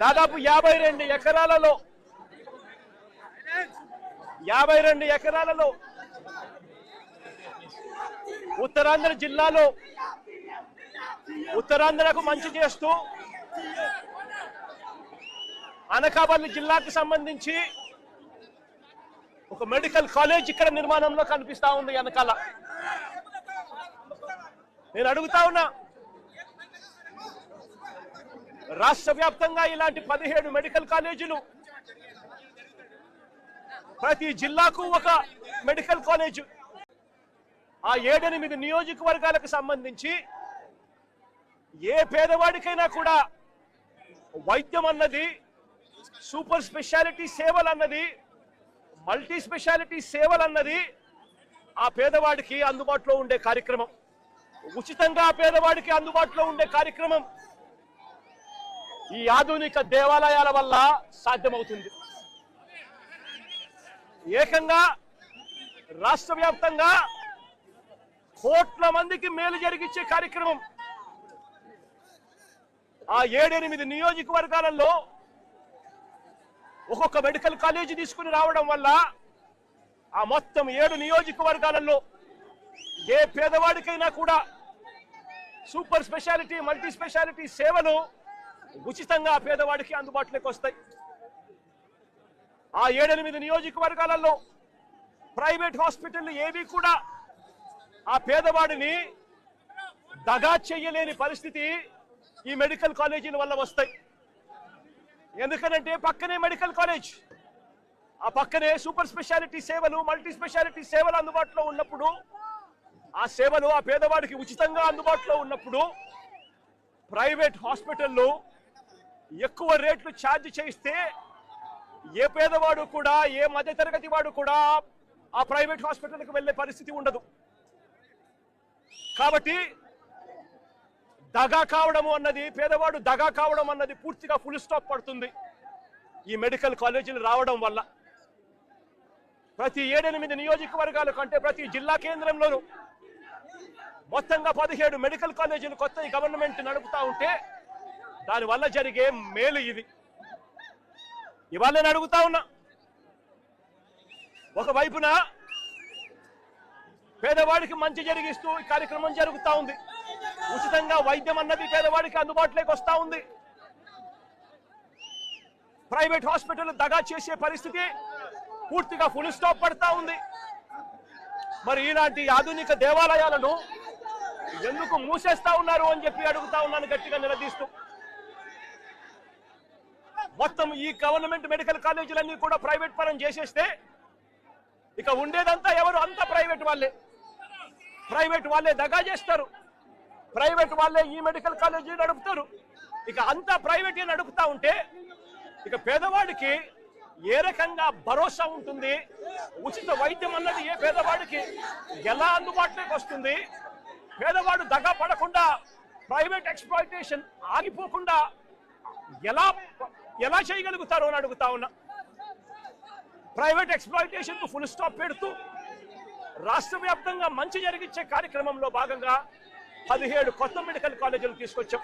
దాదాపు యాభై రెండు ఎకరాలలో. యాభై రెండు ఎకరాలలో. ఉత్తరాంధ్ర జిల్లాలో ఉత్తరాంధ్రకు మంచి చేస్తూ అనకాపల్లి జిల్లాకు సంబంధించి ఒక మెడికల్ కాలేజ్ ఇక్కడ నిర్మాణంలో కనిపిస్తా ఉంది వెనకాల. నేను అడుగుతా ఉన్నా రాష్ట్ర వ్యాప్తంగా ఇలాంటి పదిహేడు మెడికల్ కాలేజీలు ప్రతి జిల్లాకు ఒక మెడికల్ కాలేజ్. ఆ ఏడెనిమిది నియోజకవర్గాలకు సంబంధించి ఏ పేదవాడికైనా కూడా వైద్యం అన్నది సూపర్ స్పెషాలిటీ సేవలు అన్నది మల్టీ స్పెషాలిటీ సేవలు అన్నది ఆ పేదవాడికి అందుబాటులో ఉండే కార్యక్రమం. ఉచితంగా పేదవాడికి అందుబాటులో ఉండే కార్యక్రమం. ఈ ఆధునిక దేవాలయాల వల్ల సాధ్యమవుతుంది. ఏకంగా రాష్ట్ర వ్యాప్తంగా కోట్ల మందికి మేలు జరిగించే కార్యక్రమం ఆ ఏడెనిమిది నియోజకవర్గాలలో ఒక్కొక్క మెడికల్ కాలేజీ తీసుకుని రావడం వల్ల ఆ మొత్తం ఏడు నియోజకవర్గాలలో ఏ పేదవాడికైనా కూడా సూపర్ స్పెషాలిటీ మల్టీ స్పెషాలిటీ సేవలు ఉచితంగా పేదవాడికి అందుబాటులోకి వస్తాయి. ఆ ఏడెనిమిది నియోజకవర్గాలలో ప్రైవేట్ హాస్పిటల్ ఏవి కూడా ఆ పేదవాడిని దగా చెయ్యలేని పరిస్థితి ఈ మెడికల్ కాలేజీల వల్ల వస్తాయి. ఎందుకనంటే పక్కనే మెడికల్ కాలేజ్ ఆ పక్కనే సూపర్ స్పెషాలిటీ సేవలు మల్టీ స్పెషాలిటీ సేవలు అందుబాటులో ఉన్నప్పుడు ఆ సేవలు ఆ పేదవాడికి ఉచితంగా అందుబాటులో ఉన్నప్పుడు ప్రైవేట్ హాస్పిటల్లో ఎక్కువ రేట్లు ఛార్జ్ చేయిస్తే ఏ పేదవాడు కూడా ఏ మధ్యతరగతి వాడు కూడా ఆ ప్రైవేట్ హాస్పిటల్కి వెళ్ళే పరిస్థితి ఉండదు. కాబట్టి దగా కావడము అన్నది పేదవాడు దగా కావడం అన్నది పూర్తిగా ఫుల్ స్టాప్ పడుతుంది ఈ మెడికల్ కాలేజీలు రావడం వల్ల. ప్రతి ఏడెనిమిది నియోజకవర్గాలు కంటే ప్రతి జిల్లా కేంద్రంలోనూ మొత్తంగా పదిహేడు మెడికల్ కాలేజీలు కొత్త ఈ గవర్నమెంట్ నడుపుతా ఉంటే దానివల్ల జరిగే మేలు ఇది. ఇవాళ నేను అడుగుతా ఉన్నా ఒకవైపున పేదవాడికి మంచి జరిగిస్తూ ఈ కార్యక్రమం జరుగుతా ఉంది. ఉచితంగా వైద్యం అన్నది పేదవాడికి అందుబాటులోకి వస్తూ ఉంది. ప్రైవేట్ హాస్పిటల్ దగా చేసే పరిస్థితి పూర్తిగా ఫుల్ స్టాప్ పడతా ఉంది. మరి ఇలాంటి ఆధునిక దేవాలయాలను ఎందుకు మూసేస్తా ఉన్నారు అని చెప్పి అడుగుతా ఉన్నాను గట్టిగా నిలదీస్తూ. మొత్తం ఈ గవర్నమెంట్ మెడికల్ కాలేజీలన్నీ కూడా ప్రైవేట్ పరం చేసేస్తే ఇక ఉండేదంతా ఎవరు? అంతా ప్రైవేట్ వాళ్ళే. ప్రైవేట్ వాళ్ళే దగా చేస్తారు. ప్రైవేట్ వాళ్ళే ఈ మెడికల్ కాలేజీ నడుపుతారు. ఇక అంతా ప్రైవేట్ నడుపుతా ఉంటే ఇక పేదవాడికి ఏ రకంగా భరోసా ఉంటుంది? ఉచిత వైద్యం అన్నది ఏ పేదవాడికి ఎలా అందుబాటులోకి వస్తుంది? పేదవాడు దగా పడకుండా ప్రైవేట్ ఎక్స్ప్లాయిటేషన్ ఆగిపోకుండా ఎలా ఎలా చేయగలుగుతారు అని అడుగుతా ఉన్నా. ప్రైవేట్ ఎక్స్ప్లాయిటేషన్కు ఫుల్ స్టాప్ పెడుతూ రాష్ట్ర వ్యాప్తంగా మంచి జరిగించే కార్యక్రమంలో భాగంగా పదిహేడు కొత్త మెడికల్ కాలేజీలు తీసుకొచ్చాం.